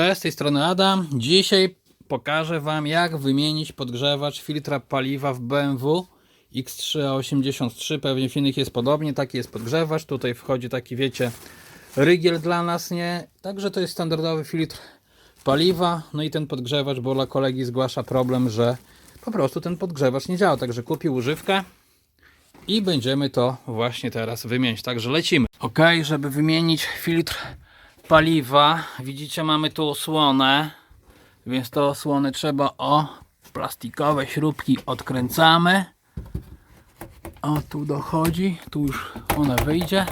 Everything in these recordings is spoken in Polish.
Cześć, z tej strony Adam. Dzisiaj pokażę Wam jak wymienić podgrzewacz filtra paliwa w BMW X383. Pewnie w innych jest podobnie, taki jest podgrzewacz. Tutaj wchodzi taki, wiecie, rygiel dla nas, nie? Także to jest standardowy filtr paliwa. No i ten podgrzewacz, bo dla kolegi zgłasza problem, że po prostu ten podgrzewacz nie działa. Także kupił używkę i będziemy to właśnie teraz wymienić. Także lecimy. Ok, żeby wymienić filtr paliwa, widzicie, mamy tu osłonę, więc to osłonę trzeba o plastikowe śrubki odkręcamy. O, tu dochodzi, tu już ona wyjdzie.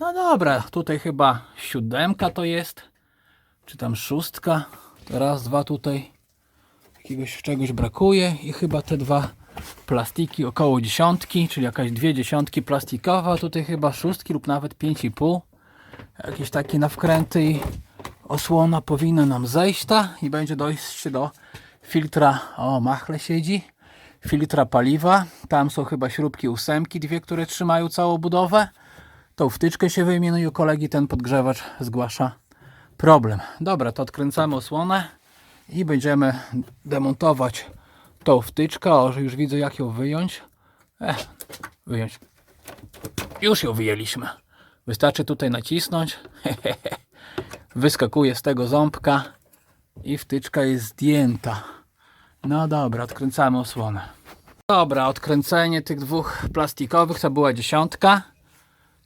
No dobra, tutaj chyba siódemka to jest, czy tam szóstka. Raz, dwa tutaj jakiegoś czegoś brakuje i chyba te dwa plastiki około dziesiątki, czyli jakaś dwie dziesiątki plastikowa, tutaj chyba szóstki lub nawet pięć i pół. Jakieś takie na wkręty i osłona powinna nam zejść ta i będzie dojść do filtra, o machle siedzi, filtra paliwa. Tam są chyba śrubki ósemki, dwie, które trzymają całą budowę. Tą wtyczkę się wyjmie, i u kolegi ten podgrzewacz zgłasza problem. Dobra, to odkręcamy osłonę i będziemy demontować tą wtyczkę. O, już widzę jak ją wyjąć. Eh, wyjąć. Już ją wyjęliśmy. Wystarczy tutaj nacisnąć. Wyskakuje z tego ząbka i wtyczka jest zdjęta. No dobra, odkręcamy osłonę. Dobra, odkręcenie tych dwóch plastikowych to była dziesiątka.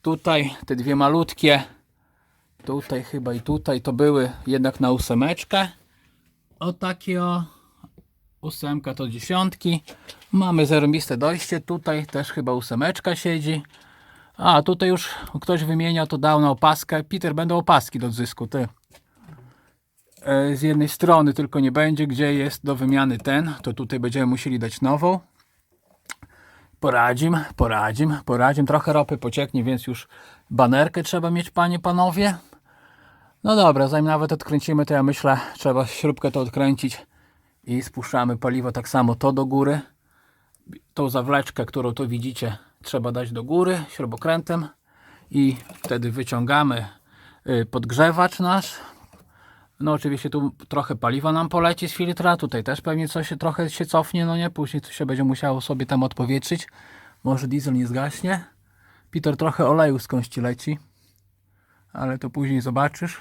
Tutaj te dwie malutkie, tutaj chyba i tutaj, to były jednak na ósemeczkę. O takie o. Ósemka to dziesiątki. Mamy zarobiste dojście. Tutaj też chyba ósemeczka siedzi. A, tutaj już ktoś wymieniał, to dał na opaskę. Peter, będą opaski do odzysku, ty. E, Z jednej strony tylko nie będzie, gdzie jest do wymiany ten, to tutaj będziemy musieli dać nową. Poradzim, poradzim, poradzim. Trochę ropy pocieknie, więc już banerkę trzeba mieć, panie, panowie. No dobra, zanim nawet odkręcimy, to ja myślę, trzeba śrubkę to odkręcić i spuszczamy paliwo tak samo to do góry. Tą zawleczkę, którą tu widzicie, trzeba dać do góry śrubokrętem i wtedy wyciągamy y, podgrzewacz nasz. No oczywiście tu trochę paliwa nam poleci z filtra, tutaj też pewnie coś trochę się cofnie, no nie, później to się będzie musiało sobie tam odpowietrzyć. Może diesel nie zgaśnie. Peter trochę oleju skądś ci leci, ale to później zobaczysz.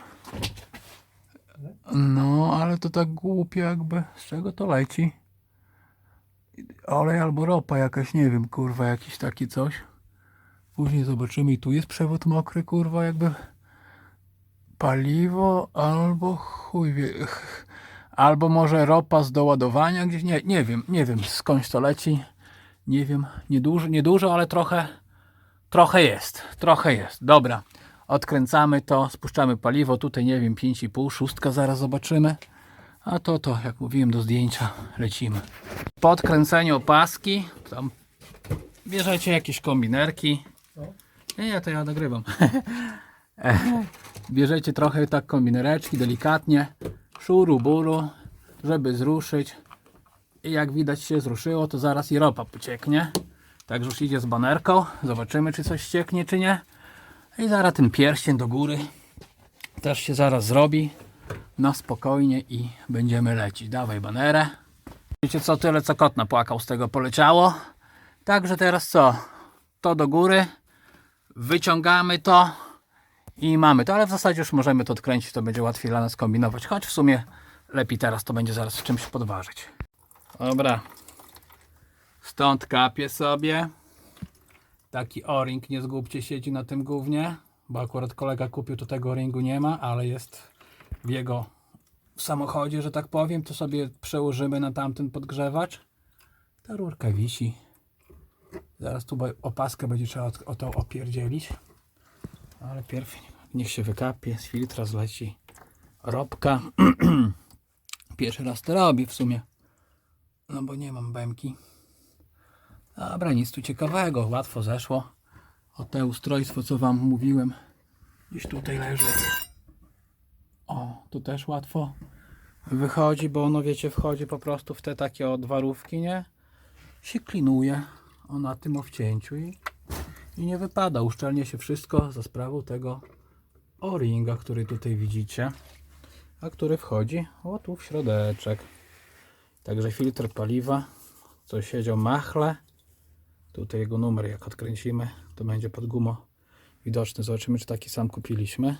No, ale to tak głupio jakby. Z czego to leci? Olej albo ropa jakaś, nie wiem, kurwa, jakiś taki coś. Później zobaczymy i tu jest przewód mokry, kurwa, jakby paliwo albo chuj wie. Albo może ropa z doładowania gdzieś, nie, nie wiem, nie wiem skądś to leci. Nie wiem, niedużo, niedużo, ale trochę, trochę jest, trochę jest. Dobra, odkręcamy to, spuszczamy paliwo, tutaj nie wiem, 5,5, szóstka zaraz zobaczymy. A to, to, jak mówiłem, do zdjęcia lecimy. Po odkręceniu opaski, tam bierzecie jakieś kombinerki. Nie, nie, to ja nagrywam. bierzecie trochę tak kombinereczki, delikatnie, szuru, buru, żeby zruszyć. I jak widać się zruszyło, to zaraz i ropa pocieknie. Także już idzie z banerką. Zobaczymy, czy coś ścieknie, czy nie. I zaraz ten pierścień do góry też się zaraz zrobi. Na spokojnie i będziemy lecieć. Dawaj banerę. Wiecie co, tyle co kot napłakał z tego poleciało. Także teraz co? To do góry. Wyciągamy to i mamy to, ale w zasadzie już możemy to odkręcić, to będzie łatwiej dla nas kombinować. Choć w sumie lepiej teraz to będzie zaraz czymś podważyć. Dobra. Stąd kapię sobie. Taki o-ring, nie zgubcie, siedzi na tym głównie, bo akurat kolega kupił, to tego ringu nie ma, ale jest w jego samochodzie, że tak powiem, to sobie przełożymy na tamten podgrzewacz. Ta rurka wisi. Zaraz tu opaskę będzie trzeba o to opierdzielić. Ale pierw niech się wykapie, z filtra zleci ropka. Pierwszy raz to robię w sumie. No bo nie mam bębki. Dobra, nic tu ciekawego, łatwo zeszło. O te ustrojstwo, co wam mówiłem, gdzieś tutaj leży. Tu też łatwo wychodzi, bo ono wiecie, wchodzi po prostu w te takie odwarówki, nie? Się klinuje o na tym o wcięciu i, i nie wypada. Uszczelnia się wszystko za sprawą tego o-ringa, który tutaj widzicie. a który wchodzi o tu w środeczek. Także filtr paliwa, co siedział machle. Tutaj jego numer, jak odkręcimy, to będzie pod gumą widoczny. Zobaczymy, czy taki sam kupiliśmy.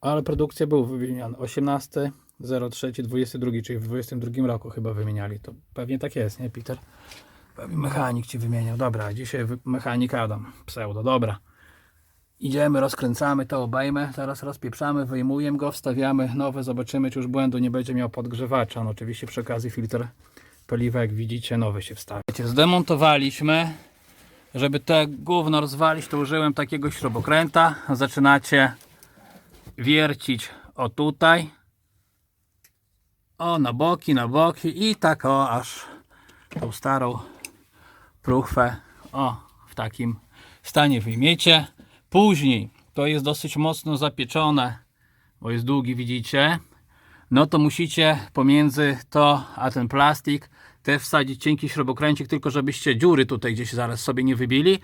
Ale produkcja był wymieniana 18 03 22, czyli w 22 roku chyba wymieniali. To pewnie tak jest, nie Peter? Pewnie mechanik ci wymieniał. Dobra, dzisiaj mechanik Adam, pseudo, dobra. Idziemy, rozkręcamy to obejmę, zaraz rozpieprzamy, wyjmujemy go, wstawiamy nowe, zobaczymy czy już błędu nie będzie miał podgrzewacza. No oczywiście przy okazji filtr paliwa, jak widzicie, nowy się wstawi. Wiecie, Zdemontowaliśmy. Żeby te gówno rozwalić, to użyłem takiego śrubokręta. Zaczynacie wiercić o tutaj. O, na boki, na boki i tak o, aż tą starą próchwę o, w takim stanie wyjmiecie. Później to jest dosyć mocno zapieczone, bo jest długi, widzicie. No to musicie pomiędzy to a ten plastik też wsadzić cienki śrubokręcik, tylko żebyście dziury tutaj gdzieś zaraz sobie nie wybili.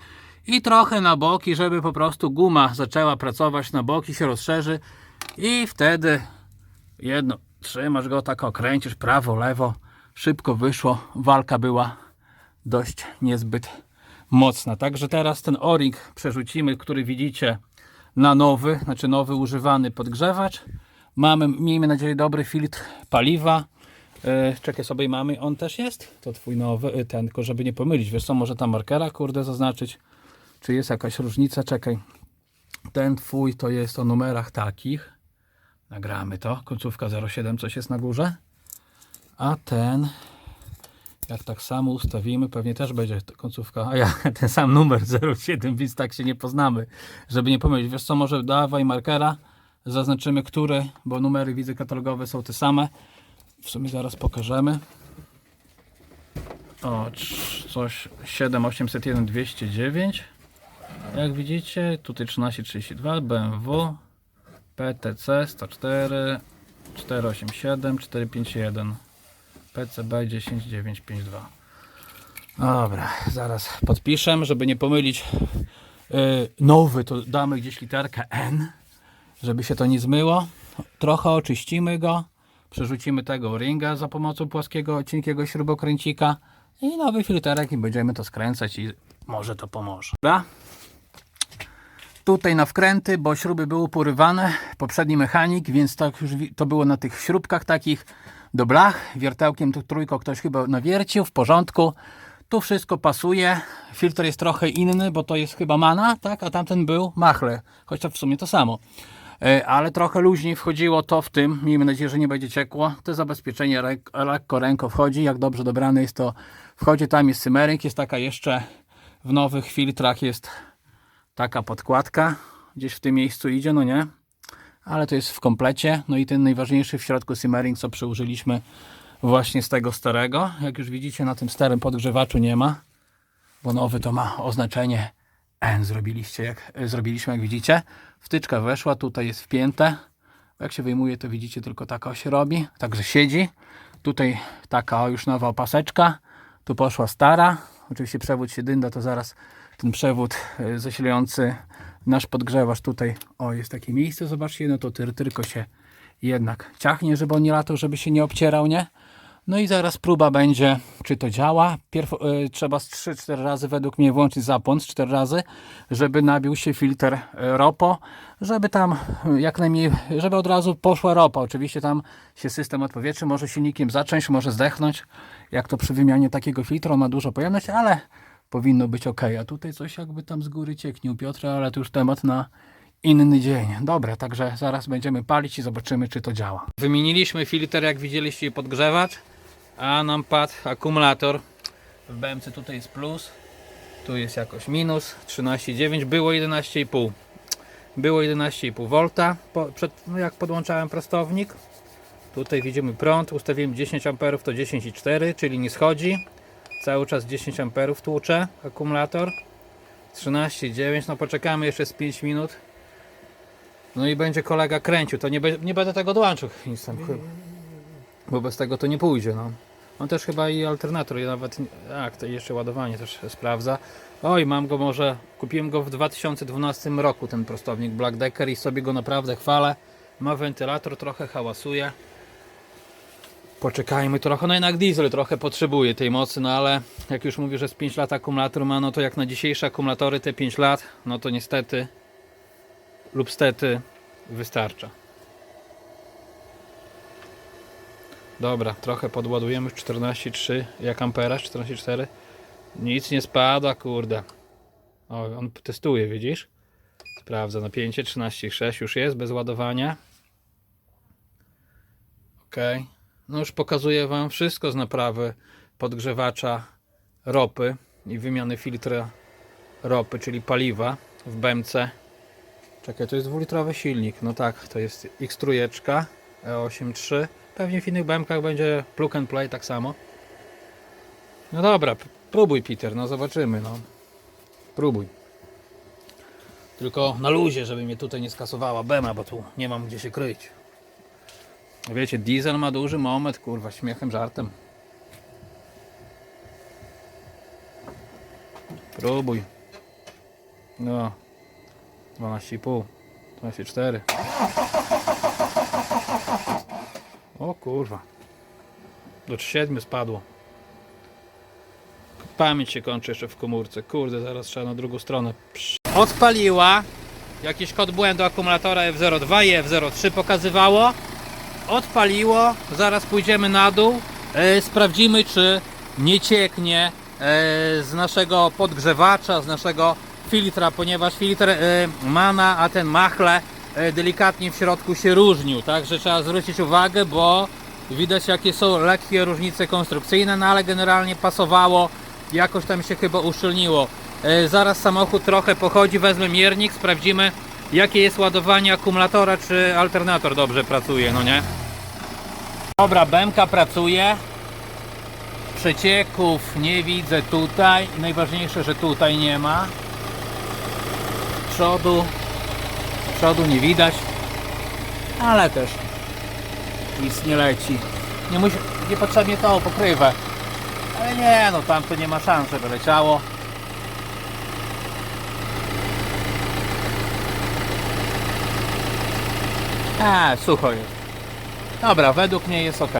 I trochę na boki, żeby po prostu guma zaczęła pracować na boki, się rozszerzy. I wtedy jedno, trzymasz go tak, okręcisz prawo, lewo. Szybko wyszło. Walka była dość niezbyt mocna. Także teraz ten o-ring przerzucimy, który widzicie na nowy, znaczy nowy używany podgrzewacz. Mamy, miejmy nadzieję, dobry filtr paliwa. Yy, czekaj sobie mamy, on też jest? To twój nowy, yy, ten, tylko żeby nie pomylić. Wiesz co, może tam markera, kurde, zaznaczyć. Czy jest jakaś różnica? Czekaj. Ten twój to jest o numerach takich. Nagramy to. Końcówka 07, coś jest na górze. A ten jak tak samo ustawimy, pewnie też będzie końcówka, a ja ten sam numer 07, więc tak się nie poznamy, żeby nie pomylić. Wiesz co, może dawaj markera, zaznaczymy który, bo numery widzę katalogowe są te same. W sumie zaraz pokażemy. O, coś 7801 209. Jak widzicie, tutaj 1332 BMW PTC 104 487 451 PCB 10952. Dobra, zaraz podpiszę, żeby nie pomylić. Yy, nowy to damy gdzieś literkę N, żeby się to nie zmyło. Trochę oczyścimy go, przerzucimy tego ringa za pomocą płaskiego, cienkiego śrubokręcika i nowy filterek i będziemy to skręcać i może to pomoże. Dobra? Tutaj na wkręty, bo śruby były porywane, poprzedni mechanik, więc tak już wi- to było na tych śrubkach takich do blach. Wiertełkiem tu trójko ktoś chyba nawiercił, w porządku. Tu wszystko pasuje. Filtr jest trochę inny, bo to jest chyba mana, tak? A tamten był machle, choć to w sumie to samo. E, Ale trochę luźniej wchodziło to w tym. Miejmy nadzieję, że nie będzie ciekło. To zabezpieczenie lekko ręko wchodzi. Jak dobrze dobrane jest to wchodzi. Tam jest symeryk. Jest taka jeszcze w nowych filtrach jest taka podkładka gdzieś w tym miejscu idzie, no nie? Ale to jest w komplecie. No i ten najważniejszy w środku simmering, co przyużyliśmy właśnie z tego starego. Jak już widzicie, na tym starym podgrzewaczu nie ma, bo nowy to ma oznaczenie N zrobiliście, jak, zrobiliśmy, jak widzicie. Wtyczka weszła, tutaj jest wpięte. Jak się wyjmuje, to widzicie, tylko taka się robi. Także siedzi. Tutaj taka już nowa opaseczka. Tu poszła stara. Oczywiście przewód się dynda, to zaraz ten przewód e, zasilający nasz podgrzewacz tutaj. O, jest takie miejsce, zobaczcie, no to tyr, tylko się jednak ciachnie, żeby on nie latał, żeby się nie obcierał, nie? No i zaraz próba będzie, czy to działa. Pierw y, trzeba z 3-4 razy według mnie włączyć zapłon z 4 razy, żeby nabił się filtr y, ROPO, żeby tam jak najmniej, żeby od razu poszła ropa. Oczywiście tam się system odpowietrzy, może silnikiem zacząć, może zdechnąć, jak to przy wymianie takiego filtru, on ma dużo pojemność, ale powinno być ok. A tutaj coś jakby tam z góry cieknie Piotra, ale to już temat na inny dzień. Dobra, także zaraz będziemy palić i zobaczymy, czy to działa. Wymieniliśmy filtr, jak widzieliście, i podgrzewacz, a nam padł akumulator. W BMC tutaj jest plus, tu jest jakoś minus, 13,9, było 11,5. Było 11,5 V, po, przed, no jak podłączałem prostownik. Tutaj widzimy prąd, ustawiłem 10 A to 10,4, czyli nie schodzi. Cały czas 10 A tłucze akumulator. 13,9, no poczekamy jeszcze z 5 minut. No i będzie kolega kręcił, to nie, be, nie będę tego dołączył tam chyba. Bo bez tego to nie pójdzie, no. On też chyba i alternator, i nawet, tak, to jeszcze ładowanie też sprawdza. Oj, mam go może, kupiłem go w 2012 roku, ten prostownik Black Decker i sobie go naprawdę chwalę. Ma wentylator, trochę hałasuje. Poczekajmy trochę, no jednak diesel trochę potrzebuje tej mocy, no ale jak już mówię, że z 5 lat akumulator ma, no to jak na dzisiejsze akumulatory te 5 lat, no to niestety lub stety wystarcza. Dobra, trochę podładujemy już 14,3 jak amperaż, 14,4 nic nie spada, kurde o, on testuje, widzisz? Sprawdza napięcie 13,6 już jest bez ładowania ok no już pokazuję Wam wszystko z naprawy podgrzewacza ropy i wymiany filtra ropy, czyli paliwa w BMC. Czekaj, to jest dwulitrowy silnik. No tak, to jest X trójeczka E83. Pewnie w innych BMKach będzie plug and play tak samo. No dobra, próbuj Peter, no zobaczymy, no. Próbuj. Tylko na luzie, żeby mnie tutaj nie skasowała Bema, bo tu nie mam gdzie się kryć. Wiecie, diesel ma duży moment, kurwa, śmiechem, żartem. Próbuj. No. 12,5. 12,4. O kurwa. Do 7 spadło. Pamięć się kończy jeszcze w komórce. Kurde, zaraz trzeba na drugą stronę. Odpaliła. Jakiś kod błędu akumulatora F02 i F03 pokazywało odpaliło, zaraz pójdziemy na dół, e, sprawdzimy czy nie cieknie e, z naszego podgrzewacza, z naszego filtra, ponieważ filtr e, mana, a ten machle e, delikatnie w środku się różnił, także trzeba zwrócić uwagę, bo widać jakie są lekkie różnice konstrukcyjne, no ale generalnie pasowało, jakoś tam się chyba uszczelniło. E, zaraz samochód trochę pochodzi, wezmę miernik, sprawdzimy jakie jest ładowanie akumulatora, czy alternator dobrze pracuje, no nie? Dobra, BMK pracuje. Przecieków nie widzę tutaj. Najważniejsze, że tutaj nie ma. Przodu, przodu nie widać. Ale też nic nie leci. Nie musi, niepotrzebnie to pokrywę. Ale nie, no tam to nie ma szans, żeby leciało. A, sucho jest. Dobra, według mnie jest ok.